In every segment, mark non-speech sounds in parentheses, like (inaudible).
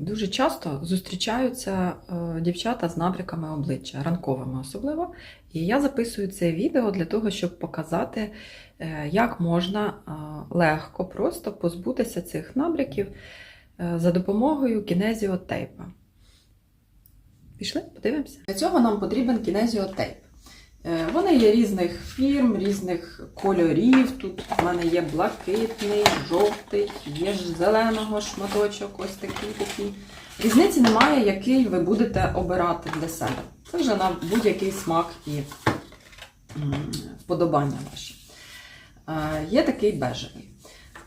Дуже часто зустрічаються е, дівчата з набряками обличчя, ранковими особливо. І я записую це відео для того, щоб показати, е, як можна е, легко, просто позбутися цих набряків за допомогою кінезіотейпа. Пішли, подивимося. Для цього нам потрібен кінезіотейп. Е, Вони є різних фірм, різних кольорів. Тут в мене є блакитний, жовтий, є ж зеленого шматочок, ось такий такий. Різниці немає, який ви будете обирати для себе. Це вже на будь-який смак і вподобання ваші. Е, Є такий бежевий.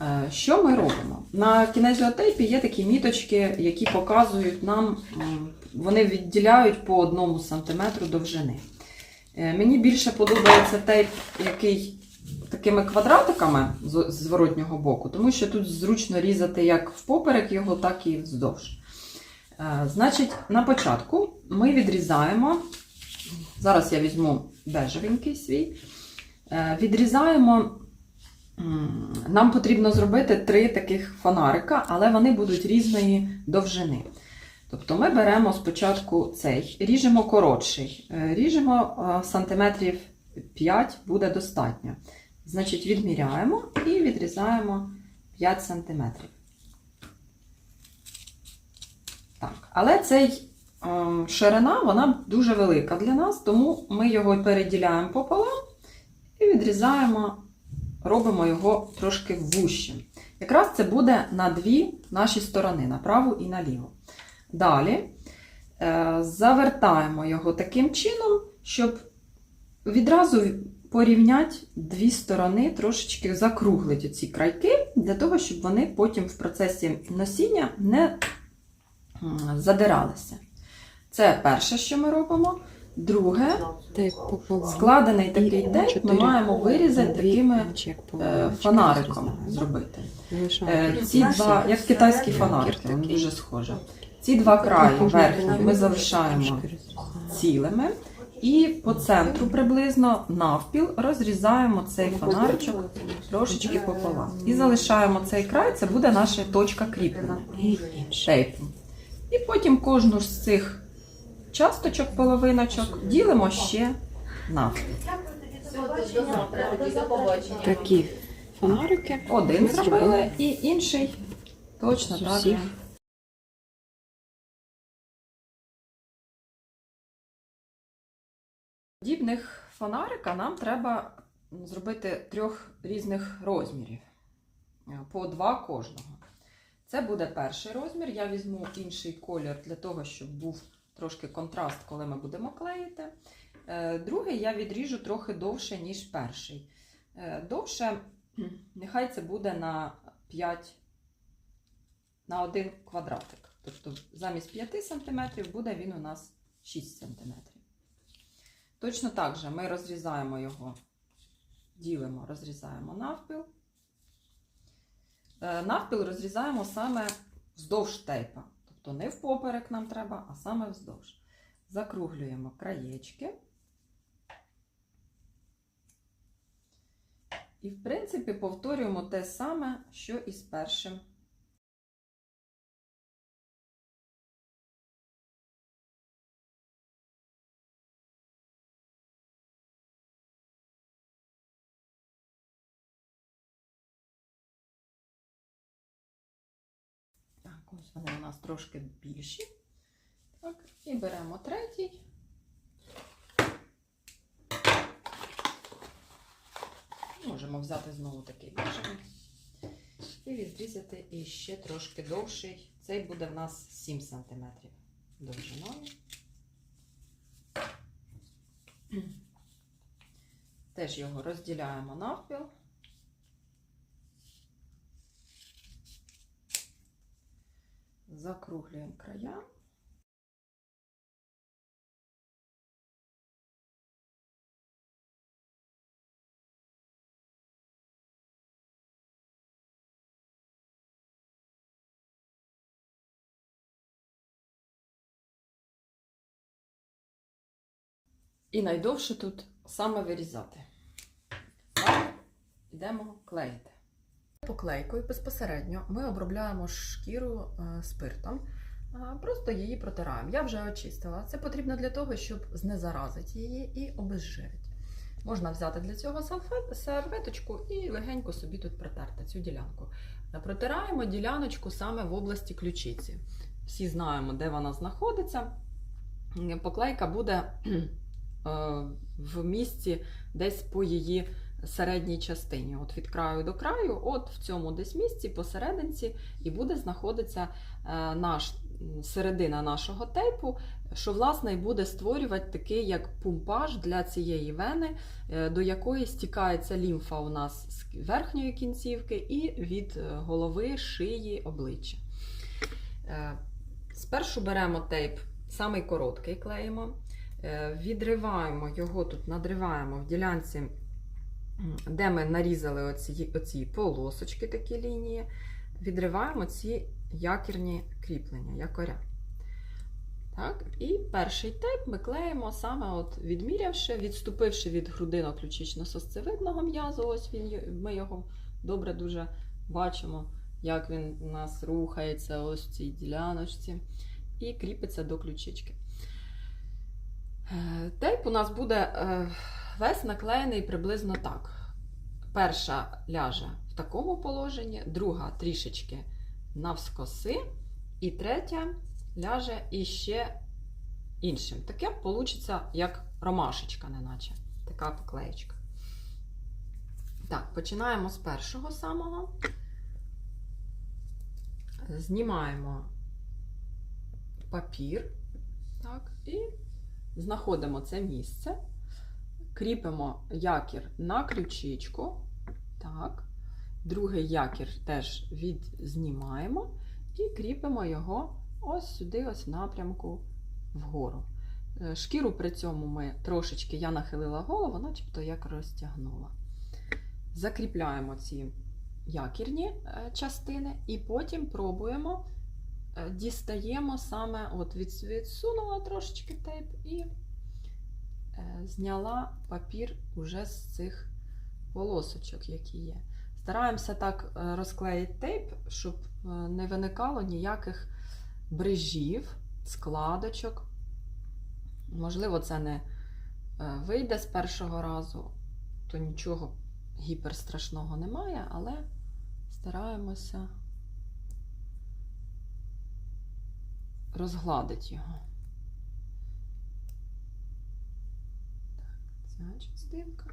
Е, Що ми робимо? На кінезіотейпі є такі міточки, які показують нам, вони відділяють по одному сантиметру довжини. Е, Мені більше подобається тейп, який такими квадратиками з з зворотнього боку, тому що тут зручно різати як впоперек його, так і вздовж. Е, Значить, на початку ми відрізаємо, зараз я візьму бежевенький свій, Е, відрізаємо, нам потрібно зробити три таких фонарика, але вони будуть різної довжини. Тобто ми беремо спочатку цей, ріжемо коротший, Е, ріжемо е, сантиметрів 5 буде достатньо. Значить, відміряємо і відрізаємо 5 сантиметрів. Так, але цей е, ширина вона дуже велика для нас, тому ми його переділяємо пополам і відрізаємо, робимо його трошки вущим. Якраз це буде на дві наші сторони, на праву і на ліву. Далі е, завертаємо його таким чином, щоб відразу порівняти дві сторони, трошечки закруглити ці крайки, для того, щоб вони потім в процесі носіння не задиралися. Це перше, що ми робимо. Друге, складений такий тейп ми маємо вирізати такими е, фонариком зробити. Е, Ці два, як китайські фонарики, вони дуже схожі. Ці два краї верхні ми залишаємо цілими. І по центру приблизно навпіл розрізаємо цей фонаричок трошечки пополам. І залишаємо цей край, це буде наша точка кріплення І шейпу. І потім кожну з цих часточок, половиночок ділимо ще навпіл. Такі фонарики. Один зробили і інший точно так. Подібних фонарика нам треба зробити трьох різних розмірів, е, по два кожного. Це буде перший розмір. Я візьму інший колір для того, щоб був трошки контраст, коли ми будемо клеїти. Е, Другий я відріжу трохи довше, ніж перший. Е, Довше, (clears throat) нехай це буде на 5 на 1 квадратик. Тобто замість 5 см буде він у нас 6 см. Точно так же ми розрізаємо його, ділимо, розрізаємо навпіл. Е, Навпіл розрізаємо саме вздовж тейпа. Тобто не впоперек нам треба, а саме вздовж. Закруглюємо краєчки. І, в принципі, повторюємо те саме, що і з першим. Ось вони у нас трошки більші. Так, і беремо третій. Можемо взяти знову такий бежевий. І відрізати іще трошки довший. Цей буде в нас 7 см довжиною. Теж його розділяємо навпіл. Закруглюємо края. І найдовше тут саме вирізати. Далі йдемо клеїти. Поклейкою безпосередньо ми обробляємо шкіру е, спиртом. просто її протираємо. Я вже очистила. Це потрібно для того, щоб знезаразити її і обезжирити. Можна взяти для цього серветочку і легенько собі тут протерти цю ділянку. Е, Протираємо діляночку саме в області ключиці. Всі знаємо, де вона знаходиться. Поклейка буде (clears throat) е, в місці десь по її середній частині. От від краю до краю, от в цьому десь місці посерединці, і буде знаходитися е, наш, середина нашого тейпу, що власне і буде створювати такий як пумпаж для цієї вени, е, до якої стікається лімфа у нас з верхньої кінцівки і від е, голови, шиї, обличчя. Спершу беремо тейп, самий короткий клеїмо, відриваємо його тут, надриваємо в ділянці, де ми нарізали оці, оці полосочки, такі лінії, відриваємо ці якірні кріплення, якоря. Так, і перший тейп ми клеїмо саме от відмірявши, відступивши від грудино ключично-сосцевидного м'язу. Ось він, ми його добре дуже бачимо, як він у нас рухається ось в цій діляночці, і кріпиться до ключички. Е, Тейп у нас буде весь наклеєний приблизно так. Перша ляже в такому положенні, друга трішечки навскоси, і третя ляже іще іншим. Таке вийде як ромашечка, неначе. Така поклеєчка. Так, починаємо з першого самого. Знімаємо папір. Так, і знаходимо це місце. Кріпимо якір на ключичку. Так. Другий якір теж відзнімаємо і кріпимо його ось сюди, ось в напрямку вгору. Е, Шкіру при цьому ми трошечки я нахилила голову, начебто як розтягнула. Закріпляємо ці якірні е, частини, і потім пробуємо, е, дістаємо саме, от відсунула трошечки тейп і зняла папір уже з цих полосочок, які є. Стараємося так е, розклеїти тейп, щоб е, не виникало ніяких брижів, складочок. Можливо, це не е, вийде з першого разу, то нічого гіперстрашного немає, але стараємося розгладити його. Ця частинка.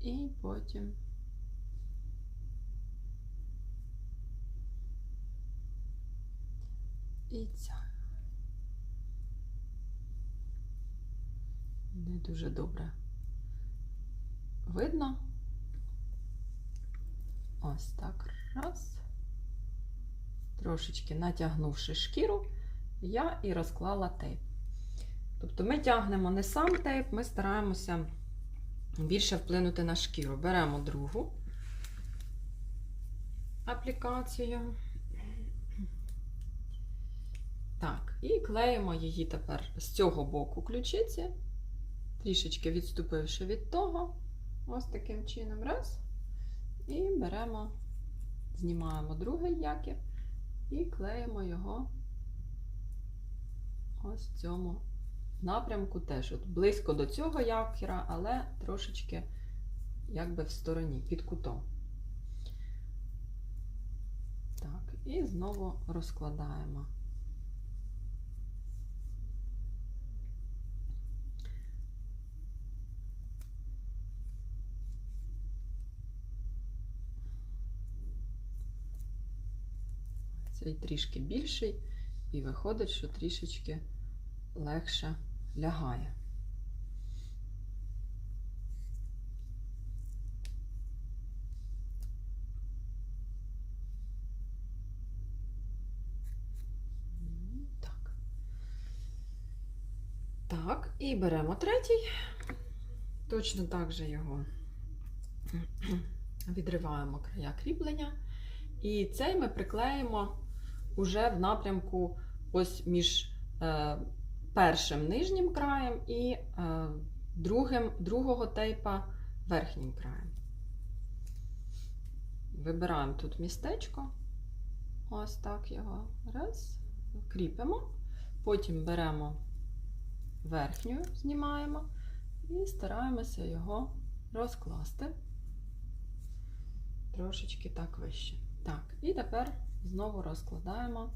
І потім і ця. Не дуже добре видно. Ось так. Раз. Трошечки натягнувши шкіру, я і розклала тейп. Тобто ми тягнемо не сам тейп, ми стараємося більше вплинути на шкіру. Беремо другу аплікацію. Так, і клеїмо її тепер з цього боку ключиці, трішечки відступивши від того, ось таким чином. Раз. І беремо, знімаємо другий якір і клеїмо його ось цьому напрямку теж. От близько до цього якіра, але трошечки якби в стороні, під кутом. Так, і знову розкладаємо. Цей трішки більший, і виходить, що трішечки легше лягає. Так. Так, і беремо третій. Точно так же його (clears throat) відриваємо края кріплення. І цей ми приклеїмо уже в напрямку ось між е, першим нижнім краєм і е, другим, другого тейпа верхнім краєм. Вибираємо тут містечко. Ось так його. Раз. кріпимо, потім беремо верхню, знімаємо і стараємося його розкласти трошечки так вище. Так, і тепер знову розкладаємо.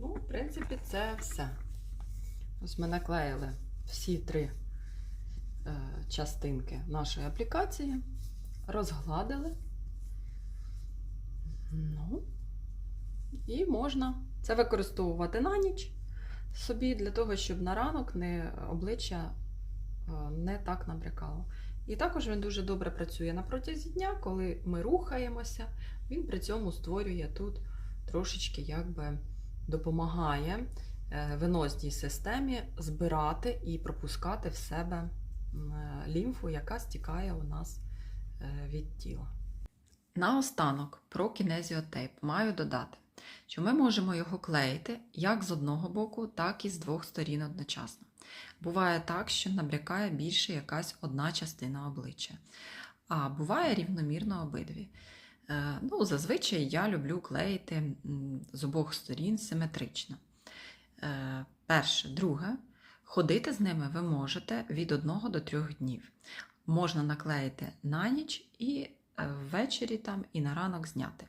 Ну, в принципі, це все. Ось ми наклеїли всі три е, частинки нашої аплікації, розгладили. Ну, і можна це використовувати на ніч собі для того, щоб на ранок не, обличчя е, не так набрякало. І також він дуже добре працює на протязі дня, коли ми рухаємося, він при цьому створює тут трошечки якби допомагає е, венозній системі збирати і пропускати в себе е, лімфу, яка стікає у нас е, від тіла. Наостанок про кінезіотейп маю додати, що ми можемо його клеїти як з одного боку, так і з двох сторін одночасно. Буває так, що набрякає більше якась одна частина обличчя, а буває рівномірно обидві. Е, Ну, зазвичай я люблю клеїти з обох сторін симетрично. Е, Перше, друге, ходити з ними ви можете від 1 до 3 днів. Можна наклеїти на ніч і е, ввечері там, і на ранок зняти.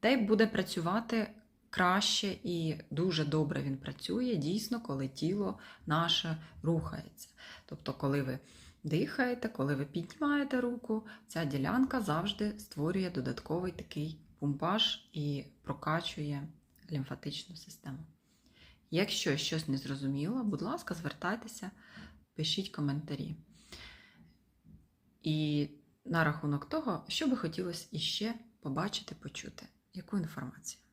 Тейп буде працювати краще і дуже добре він працює дійсно, коли тіло наше рухається. Тобто, коли ви дихаєте, коли ви піднімаєте руку, ця ділянка завжди створює додатковий такий пумпаж і прокачує лімфатичну систему. Якщо щось не зрозуміло, будь ласка, звертайтеся, пишіть коментарі. І на рахунок того, що би хотілося іще побачити, почути, яку інформацію.